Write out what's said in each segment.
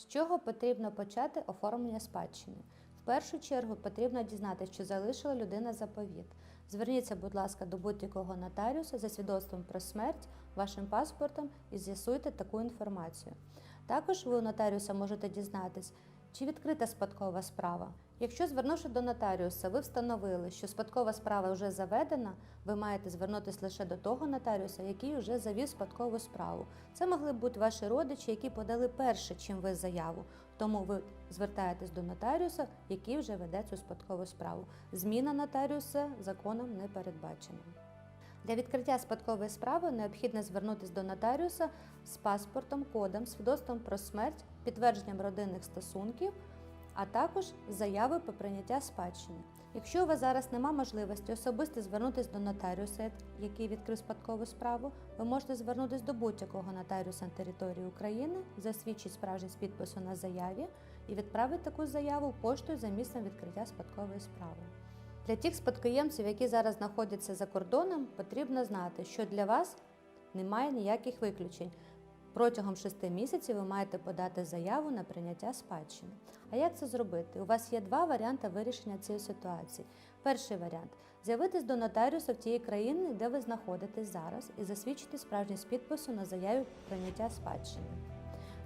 З чого потрібно почати оформлення спадщини? В першу чергу потрібно дізнатися, чи залишила людина заповіт. Зверніться, будь ласка, до будь-якого нотаріуса за свідоцтвом про смерть, вашим паспортом і з'ясуйте таку інформацію. Також ви у нотаріуса можете дізнатись, чи відкрита спадкова справа. Якщо, звернувши до нотаріуса, ви встановили, що спадкова справа вже заведена, ви маєте звернутися лише до того нотаріуса, який вже завів спадкову справу. Це могли б бути ваші родичі, які подали перше, чим ви заяву. Тому ви звертаєтесь до нотаріуса, який вже веде цю спадкову справу. Зміна нотаріуса законом не передбачена. Для відкриття спадкової справи необхідно звернутися до нотаріуса з паспортом, кодом, свідоцтвом про смерть, підтвердженням родинних стосунків, а також з заявою про прийняття спадщини. Якщо у вас зараз нема можливості особисто звернутися до нотаріуса, який відкрив спадкову справу, ви можете звернутися до будь-якого нотаріуса на території України, засвідчить справжність підпису на заяві і відправити таку заяву поштою за місцем відкриття спадкової справи. Для тих спадкоємців, які зараз знаходяться за кордоном, потрібно знати, що для вас немає ніяких виключень. Протягом 6 місяців ви маєте подати заяву на прийняття спадщини. А як це зробити? У вас є два варіанти вирішення цієї ситуації. Перший варіант з'явитись до нотаріуса в тієї країни, де ви знаходитесь зараз, і засвідчити справжність підпису на заяві прийняття спадщини.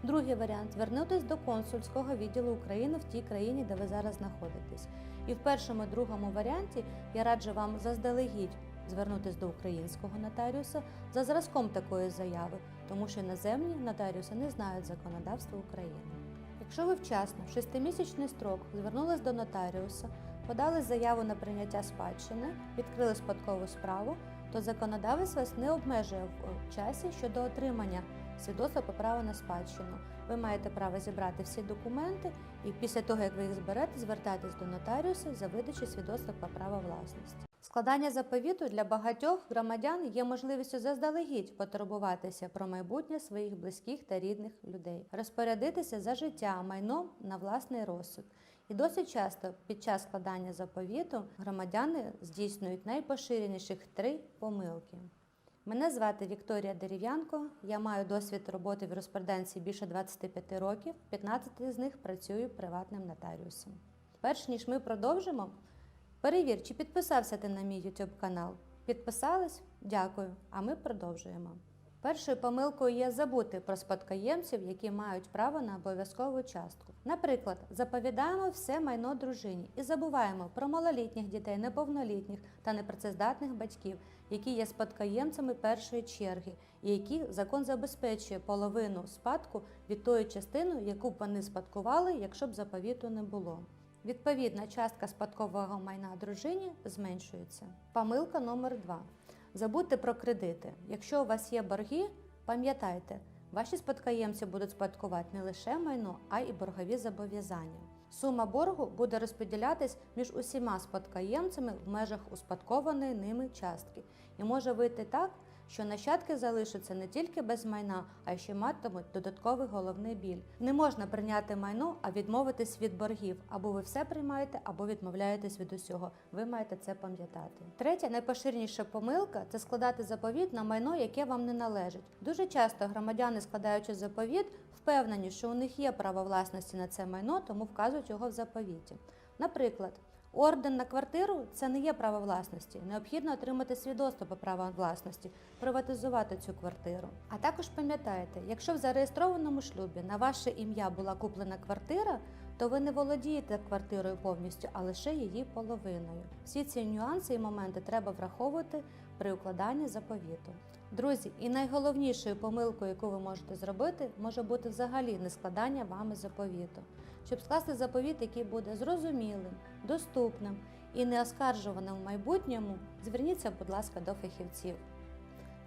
Другий варіант звернутися до консульського відділу України в тій країні, де ви зараз знаходитесь. І в першому і другому варіанті я раджу вам заздалегідь звернутися до українського нотаріуса за зразком такої заяви, тому що іноземні нотаріуси не знають законодавства України. Якщо ви вчасно, в шестимісячний строк, звернулись до нотаріуса, подали заяву на прийняття спадщини, відкрили спадкову справу, то законодавець вас не обмежує в часі щодо отримання свідоцтва про право на спадщину. Ви маєте право зібрати всі документи і після того, як ви їх зберете, звертатись до нотаріуса за видачу свідоцтва про право власності. Складання заповіту для багатьох громадян є можливістю заздалегідь потурбуватися про майбутнє своїх близьких та рідних людей, розпорядитися за життя майном на власний розсуд. І досить часто під час складання заповіту громадяни здійснюють найпоширеніших три помилки. Мене звати Вікторія Дерев'янко. Я маю досвід роботи в юриспруденції більше 25 років, 15 з них працюю приватним нотаріусом. Перш ніж ми продовжимо, перевір, чи підписався ти на мій YouTube канал. Підписались? Дякую. А ми продовжуємо. Першою помилкою є забути про спадкоємців, які мають право на обов'язкову частку. Наприклад, заповідаємо все майно дружині і забуваємо про малолітніх дітей, неповнолітніх та непрацездатних батьків, які є спадкоємцями першої черги, і які закон забезпечує половину спадку від тої частини, яку б вони спадкували, якщо б заповіту не було. Відповідна частка спадкового майна дружині зменшується. Помилка номер 2 Забудьте про кредити. Якщо у вас є борги, пам'ятайте, ваші спадкоємці будуть спадкувати не лише майно, а й боргові зобов'язання. Сума боргу буде розподілятись між усіма спадкоємцями в межах успадкованої ними частки. І може вийти так, що нащадки залишаться не тільки без майна, а й ще матимуть додатковий головний біль. Не можна прийняти майно, а відмовитись від боргів. Або ви все приймаєте, або відмовляєтесь від усього. Ви маєте це пам'ятати. Третя найпоширеніша помилка це складати заповіт на майно, яке вам не належить. Дуже часто громадяни, складаючи заповіт, впевнені, що у них є право власності на це майно, тому вказують його в заповіті. Наприклад. Орден на квартиру це не є право власності. Необхідно отримати свідоцтво по праву власності, приватизувати цю квартиру. А також пам'ятайте, якщо в зареєстрованому шлюбі на ваше ім'я була куплена квартира, то ви не володієте квартирою повністю, а лише її половиною. Всі ці нюанси і моменти треба враховувати при укладанні заповіту. Друзі, і найголовнішою помилкою, яку ви можете зробити, може бути взагалі не складання вами заповіту. Щоб скласти заповіт, який буде зрозумілим, доступним і неоскаржуваним в майбутньому, зверніться, будь ласка, до фахівців.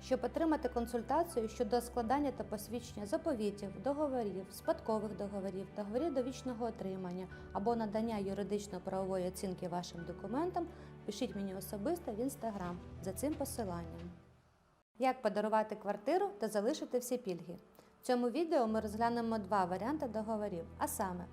Щоб отримати консультацію щодо складання та посвідчення заповітів, договорів, спадкових договорів, договорів довічного отримання або надання юридично-правової оцінки вашим документам, пишіть мені особисто в інстаграм за цим посиланням. Як подарувати квартиру та залишити всі пільги? В цьому відео ми розглянемо два варіанти договорів, а саме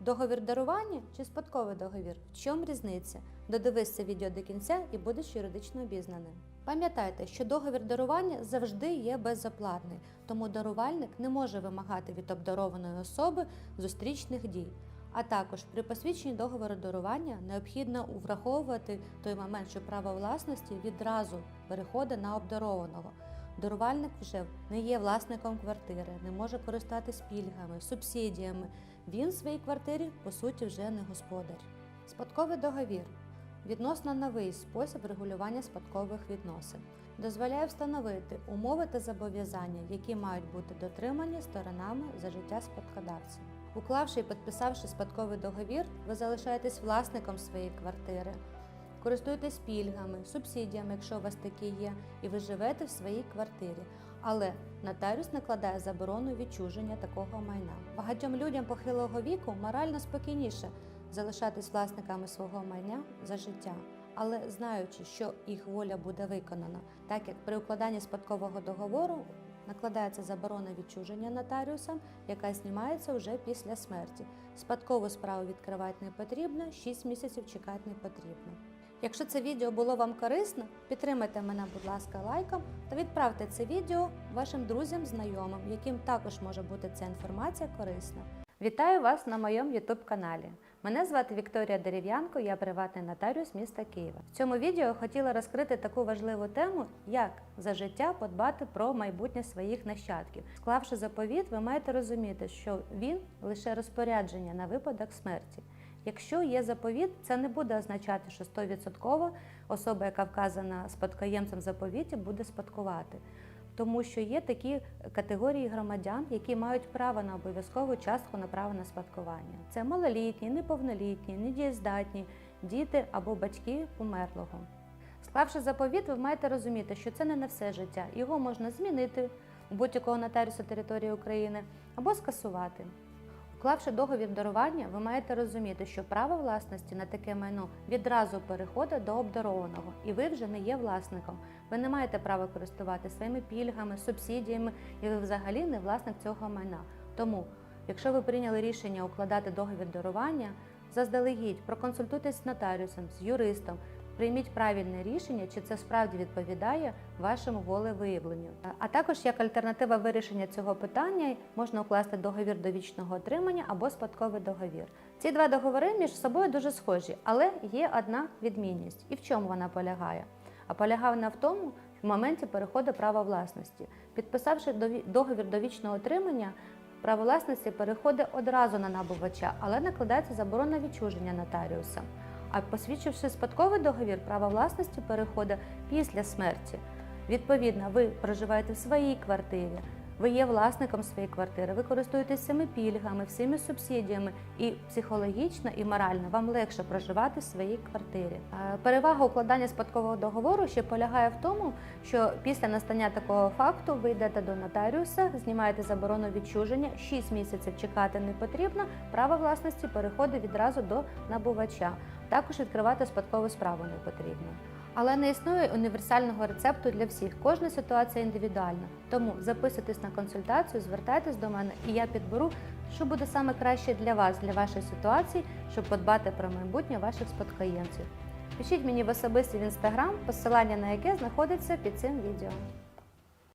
договір дарування чи спадковий договір. В чому різниця? Додивись це відео до кінця і будеш юридично обізнаним. Пам'ятайте, що договір дарування завжди є безоплатний, тому дарувальник не може вимагати від обдарованої особи зустрічних дій. А також при посвідченні договору дарування необхідно враховувати той момент, що право власності відразу переходить на обдарованого. Дарувальник вже не є власником квартири, не може користатись пільгами, субсидіями. Він в своїй квартирі по суті вже не господар. Спадковий договір відносно новий спосіб регулювання спадкових відносин. Дозволяє встановити умови та зобов'язання, які мають бути дотримані сторонами за життя спадкодавця. Уклавши і підписавши спадковий договір, ви залишаєтесь власником своєї квартири, користуєтесь пільгами, субсидіями, якщо у вас такі є, і ви живете в своїй квартирі. Але нотаріус накладає заборону відчуження такого майна. Багатьом людям похилого віку морально спокійніше залишатись власниками свого майна за життя, але знаючи, що їх воля буде виконана, так як при укладанні спадкового договору накладається заборона відчуження нотаріусом, яка знімається вже після смерті. Спадкову справу відкривати не потрібно, 6 місяців чекати не потрібно. Якщо це відео було вам корисно, підтримайте мене, будь ласка, лайком та відправте це відео вашим друзям, знайомим, яким також може бути ця інформація корисна. Вітаю вас на моєму YouTube каналі. Мене звати Вікторія Дерев'янко, я приватний нотаріус міста Києва. В цьому відео хотіла розкрити таку важливу тему, як за життя подбати про майбутнє своїх нащадків. Склавши заповіт, ви маєте розуміти, що він лише розпорядження на випадок смерті. Якщо є заповіт, це не буде означати, що 100% особа, яка вказана спадкоємцем заповіті, буде спадкувати. Тому що є такі категорії громадян, які мають право на обов'язкову частку на право на спадкування. Це малолітні, неповнолітні, недієздатні, діти або батьки померлого. Склавши заповіт, ви маєте розуміти, що це не на все життя. Його можна змінити у будь-якого нотаріуса території України або скасувати. Уклавши договір дарування, ви маєте розуміти, що право власності на таке майно відразу переходить до обдарованого, і ви вже не є власником. Ви не маєте права користувати своїми пільгами, субсидіями, і ви взагалі не власник цього майна. Тому, якщо ви прийняли рішення укладати договір дарування, заздалегідь проконсультуйтесь з нотаріусом, з юристом. Прийміть правильне рішення, чи це справді відповідає вашому волевиявленню. А також як альтернатива вирішення цього питання можна укласти договір довічного отримання або спадковий договір. Ці два договори між собою дуже схожі, але є одна відмінність. І в чому вона полягає? А полягає вона в тому, в моменті переходу права власності. Підписавши договір довічного отримання, право власності переходить одразу на набувача, але накладається заборона відчуження нотаріуса. А посвідчивши спадковий договір, право власності переходить після смерті. Відповідно, ви проживаєте в своїй квартирі, ви є власником своєї квартири, ви користуєтесь всіми пільгами, всіми субсидіями, і психологічно і морально вам легше проживати в своїй квартирі. Перевага укладання спадкового договору ще полягає в тому, що після настання такого факту ви йдете до нотаріуса, знімаєте заборону відчуження, 6 місяців чекати не потрібно. Право власності переходить відразу до набувача. Також відкривати спадкову справу не потрібно. Але не існує універсального рецепту для всіх. Кожна ситуація індивідуальна. Тому записуйтесь на консультацію, звертайтесь до мене, і я підберу, що буде саме краще для вас, для вашої ситуації, щоб подбати про майбутнє ваших спадкоємців. Пишіть мені в особисті в інстаграм, посилання на яке знаходиться під цим відео.